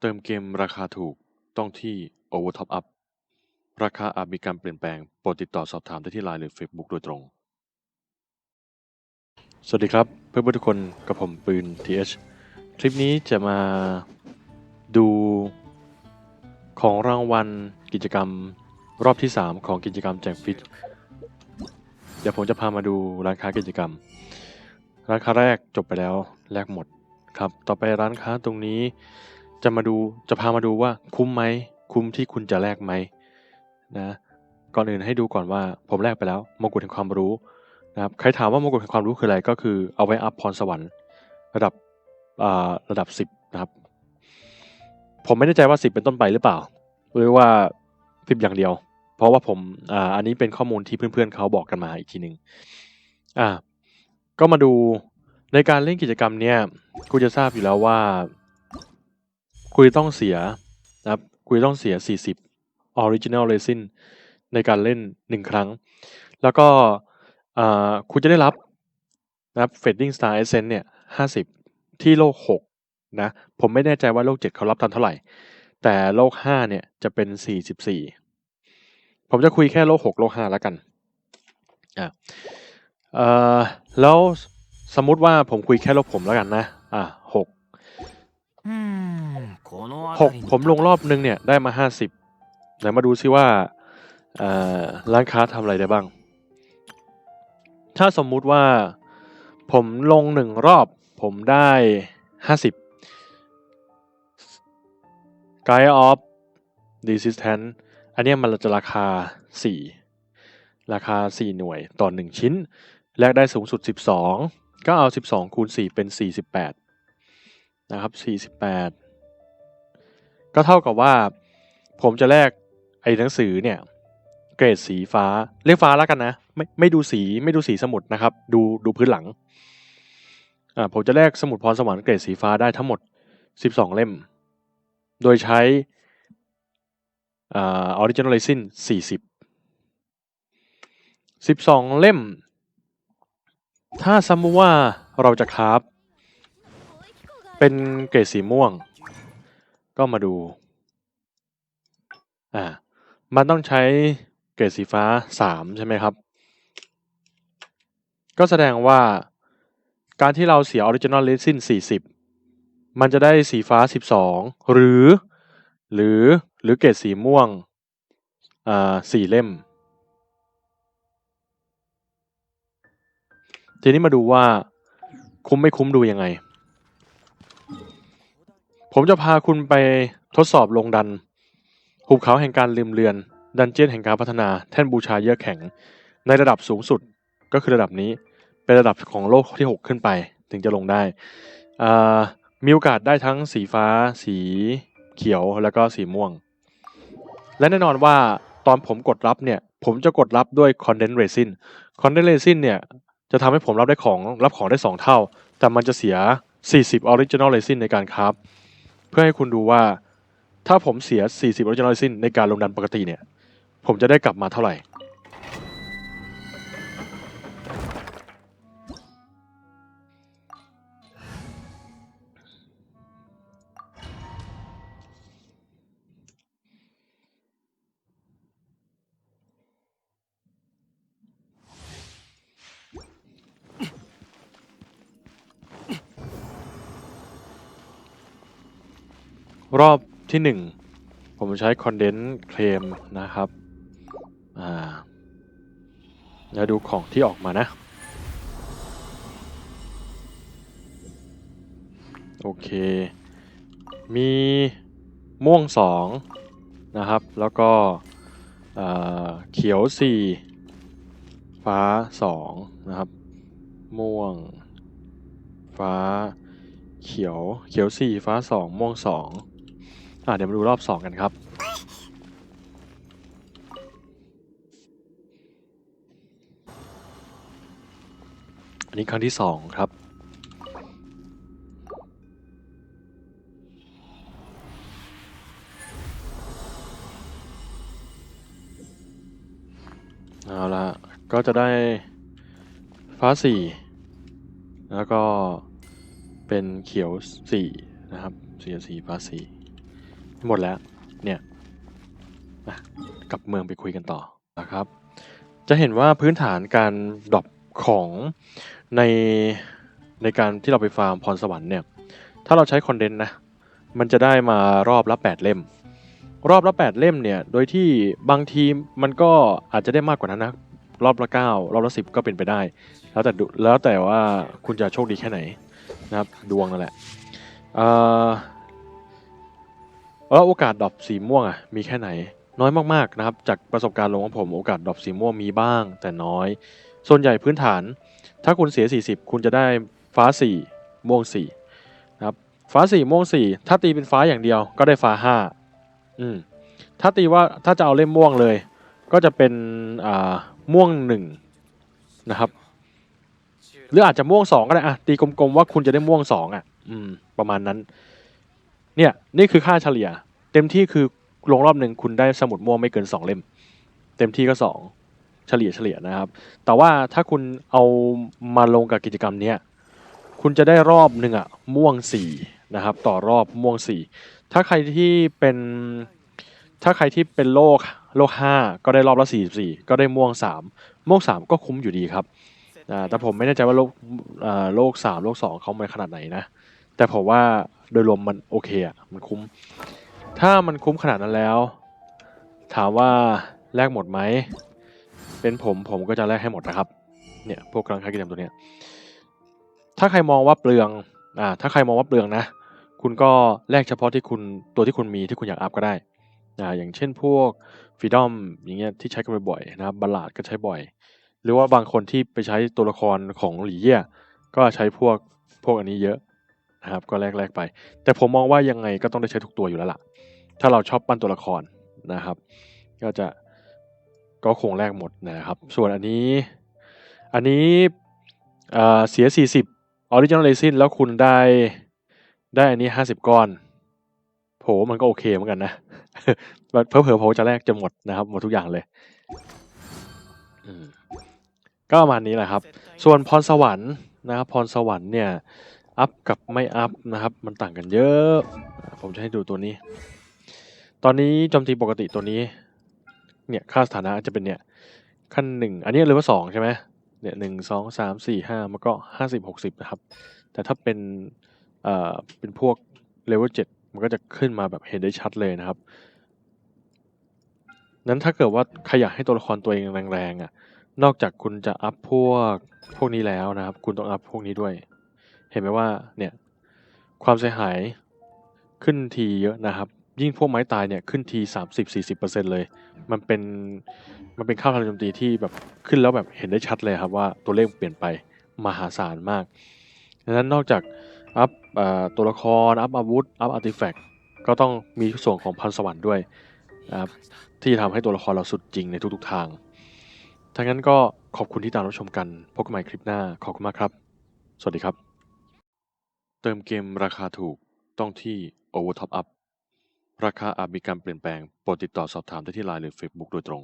เติมเกมราคาถูกต้องที่ Overtop Up ราคาอาจมีการเปลี่ยนแปลง โปรดติดต่อสอบถามได้ที่ไลน์หรือ Facebook โดยตรง สวัสดีครับ เพื่อนๆทุกคนกับผมปืน TH คลิปนี้จะมาดูของรางวัลกิจกรรมรอบที่ 3 ของกิจกรรมแจกฟิตเดี๋ยวผมจะพามาดูร้านค้ากิจกรรม ร้านค้าแรกจบไปแล้วแลกหมดครับ ต่อไปร้านค้าตรงนี้ จะมาดูจะพามาดูว่าคุ้มไหมคุ้มที่คุณจะแลกไหมนะก่อนอื่นให้ดูก่อนว่าผมแลกไปแล้วมงกุฎแห่งความรู้นะครับใครถามว่ามงกุฎแห่งความรู้คืออะไรก็คือเอาไว้อัพพรสวรรค์ระดับอ่าระดับสิบนะครับ ผมไม่แน่ใจว่าสิบเป็นต้นไปหรือเปล่า หรือว่าสิบอย่างเดียว เพราะว่าผมอ่าอันนี้เป็นข้อมูลที่เพื่อนๆเขาบอกกันมาอีกทีหนึ่งอ่าก็มาดูในการเล่นกิจกรรมเนี่ยคุณจะทราบอยู่แล้วว่า คุยต้องเสียนะครับคุยต้องเสีย 40 Original Resin ในการเล่น 1 ครั้ง แล้วก็คุณจะได้รับนะครับ Fading Star Essence เนี่ย 50 ที่โลก 6 นะ ผมไม่แน่ใจว่าโลก 7 เขารับทันเท่าไหร่ แต่โลก 5 เนี่ย จะเป็น 44 ผมจะคุยแค่โลก 6 โลก 5 แล้วกันอ่าแล้วสมมุติว่าผมคุยแค่โลกผมแล้วกันนะ อ่า6 หก辺りผมลงรอบนึงเนี่ยได้มาห้าสิบไหนมาดูซิว่าเอ่อร้านค้าทำอะไรได้บ้าง ถ้าสมมุติว่าผมลงหนึ่งรอบ ผมได้ห้าสิบ Guide of Resistance อันเนี้ยมันจะราคาสี่ราคาสี่หน่วยต่อหนึ่งชิ้น แลกได้สูงสุดสิบสองก็เอาสิบสองคูณสี่เป็นสี่สิบแปด นะครับสี่สิบแปดก็เท่ากับว่า ผมจะแลกไอ้หนังสือเนี่ย เกรดสีฟ้า เรียกฟ้าแล้วกันนะ ไม่ไม่ดูสีไม่ดูสีสมุดนะครับ ดูดูพื้นหลังอ่าผมจะแลกสมุดพรสวรรค์เกรดสีฟ้าได้ทั้งหมด 12 เล่ม โดยใช้อ่าออริจินอลเลซิน40 12 เล่ม ถ้าสมมุติว่าเราจะคราฟ เป็นเกรดสีม่วง ก็มาดู อ่า มันต้องใช้เกรดสีฟ้าสามใช่ไหมครับ ก็แสดงว่าการที่เราเสียออริจินอลเลซิน40 มันจะได้สีฟ้า 12 หรือ หรือ หรือเกรดสีม่วง อ่าสี่เล่ม ทีนี้มาดูว่าคุ้มไม่คุ้มดูยังไง ผมจะพาคุณไปทดสอบลงดัน หุบเขาแห่งการลืมเลือน ดันเจียนแห่งการพัฒนา แท่นบูชาเยือกแข็ง ในระดับสูงสุดก็คือระดับนี้ เป็นระดับของโลกที่ 6 ขึ้นไป ถึงจะลงได้อ่ามีโอกาสได้ทั้งสีฟ้า สีเขียวแล้วก็สีม่วง และแน่นอนว่าตอนผมกดรับเนี่ย ผมจะกดรับด้วย Condensed Resin Condensed Resin เนี่ย จะทำให้ผมรับได้ของรับของได้ 2 เท่า แต่มันจะเสีย 40 Original Resin ในการคราฟ เพื่อให้คุณดูว่า ถ้าผมเสีย 40 original สิ้นในการลงดันปกติเนี่ย ผมจะได้กลับมาเท่าไหร่ รอบที่หนึ่งผมใช้ Condense Claim นะครับ อ่าแล้วดูของที่ออกมานะ โอเค มีม่วงสองนะครับ แล้วก็เขียวสี่ฟ้าสองนะครับ ม่วง ฟ้าเขียว เขียวสี่ฟ้าสองม่วงสอง อ่าเดี๋ยวมาดูรอบสองกันครับ อันนี้ครั้งที่สองครับเอาละก็จะได้ฟ้าสี่แล้วก็เป็นเขียวสี่นะครับเสียสีฟ้าสี่ หมดแล้ว เนี่ยอะกลับเมืองไปคุยกันต่อนะครับ จะเห็นว่าพื้นฐานการดรอปของในในการที่เราไปฟาร์มพรสวรรค์เนี่ย ถ้าเราใช้คอนเดนต์นะ มันจะได้มารอบละ 8 เล่ม รอบละ 8 เล่มเนี่ย โดยที่บางทีมันก็อาจจะได้มากกว่านั้นนะ รอบละ 9 รอบละ 10 ก็เป็นไปได้ แล้วแต่แล้วแต่ว่าคุณจะโชคดีแค่ไหนนะครับ ดวงนั่นแหละเอ่อ แล้วโอกาสดรอปสีม่วงอะมีแค่ไหน น้อยมากๆนะครับ จากประสบการณ์ลงของผมโอกาสดรอปสีม่วงมีบ้าง แต่น้อย ส่วนใหญ่พื้นฐาน ถ้าคุณเสีย 40 คุณจะได้ฟ้า 4 ม่วง4นะครับฟ้า 4 ม่วง 4 ถ้าตีเป็นฟ้าอย่างเดียวก็ได้ฟ้า 5 อืมถ้าตีว่าถ้าจะเอาเล่มม่วงเลย ก็จะเป็นอ่าม่วง 1 นะครับหรืออาจจะม่วง 2 ก็ได้อะตีกลมๆว่าคุณจะได้ม่วง2อะอืมประมาณนั้น เนี่ยนี่คือค่าเฉลี่ย เต็มที่คือลงรอบหนึ่งคุณได้สมุดม่วงไม่เกิน 2 เล่ม เต็มที่ก็ 2 เฉลี่ยเฉลี่ยนะครับ แต่ว่าถ้าคุณเอามาลงกับกิจกรรมเนี้ยคุณจะได้รอบหนึ่งอะม่วงสี่นะครับต่อรอบม่วงสี่ถ้าใครที่เป็นถ้าใครที่เป็นโลกโลกห้าก็ได้รอบละสี่สี่ก็ได้ม่วงสามม่วงสามก็คุ้มอยู่ดีครับแต่ผมไม่แน่ใจว่าโลกโลกสามโลกสองเขามันขนาดไหนนะ แต่ผมว่าโดยรวมมันโอเคอะมันคุ้ม ถ้ามันคุ้มขนาดนั้นแล้ว ถามว่าแลกหมดไหม เป็นผมผมก็จะแลกให้หมดนะครับ เนี่ยพวกกลังค้ากิจกรรมตัวเนี้ย ถ้าใครมองว่าเปลือง อ่า ถ้าใครมองว่าเปลืองนะ คุณก็แลกเฉพาะที่คุณตัวที่คุณมีที่คุณอยากอัพก็ได้อ่าอย่างเช่นพวกฟ e ดอมอย่างเงี้ยที่ใช้กันบ่อยๆนะครับบัลลาดก็ใช้บ่อย หรือว่าบางคนที่ไปใช้ตัวละครของหลีเย่ก็ใช้พวกพวกอันนี้เยอะ นะครับก็แลกแลกไป แต่ผมมองว่ายังไงก็ต้องได้ใช้ทุกตัวอยู่แล้วล่ะ ถ้าเราชอบปั้นตัวละครนะครับ ก็จะก็คงแลกหมดนะครับ ส่วนอันนี้อันนี้เอ่อเสีย 40 Original Resin แล้วคุณได้ได้อันนี้ 50 ก้อนโผมันก็โอเคเหมือนกันนะเพิ่มเผลอๆผจะแลกจะหมดนะครับ หมดทุกอย่างเลยก็ประมาณนี้แหละครับ ส่วนพรสวรรค์นะครับพรสวรรค์เนี่ย อัพกับไม่อัพนะครับ มันต่างกันเยอะ ผมจะให้ดูตัวนี้ ตอนนี้โจมตีปกติตัวนี้ เนี่ยค่าสถานะจะเป็นเนี่ยขั้นหนึ่งอันนี้เลเวลสองใช่ไหมเนี่ยหนึ่งสองสามสี่ห้ามันก็ห้าสิบหกสิบนะครับ แต่ถ้าเป็นเอ่อเป็นพวกเลเวลเจ็ดมันก็จะขึ้นมาแบบเห็นได้ชัดเลยนะครับ นั้นถ้าเกิดว่าใครอยากให้ตัวละครตัวเองแรงๆอะ นอกจากคุณจะอัพพวกพวกนี้แล้วนะครับ คุณต้องอัพพวกนี้ด้วย เห็นไหมว่าเนี่ยความเสียหายขึ้นทีเยอะนะครับ ยิ่งพวกไม้ตายเนี่ยขึ้นทีสามสิบสี่สิบเปอร์เซ็นเลย มันเป็นมันเป็นค่าพลังโจมตีที่แบบขึ้นแล้วแบบเห็นได้ชัดเลยครับว่าตัวเลขเปลี่ยนไปมหาศาลมากดังนั้นนอกจากอัพตัวละคร อัพอาวุธ อัพอาร์ติแฟกต์ก็ต้องมีส่วนของพันสวรรค์ด้วยนะครับที่ทำให้ตัวละครเราสุดจริงในทุกๆทาง ทั้งนั้นก็ขอบคุณที่ตามรับชมกัน พบกันใหม่คลิปหน้า ขอบคุณมากครับ สวัสดีครับ เติมเกมราคาถูกต้องที่ Over Top Up ราคาอาจมีการเปลี่ยนแปลง โปรดติดต่อสอบถามได้ที่ไลน์หรือ Facebook โดยตรง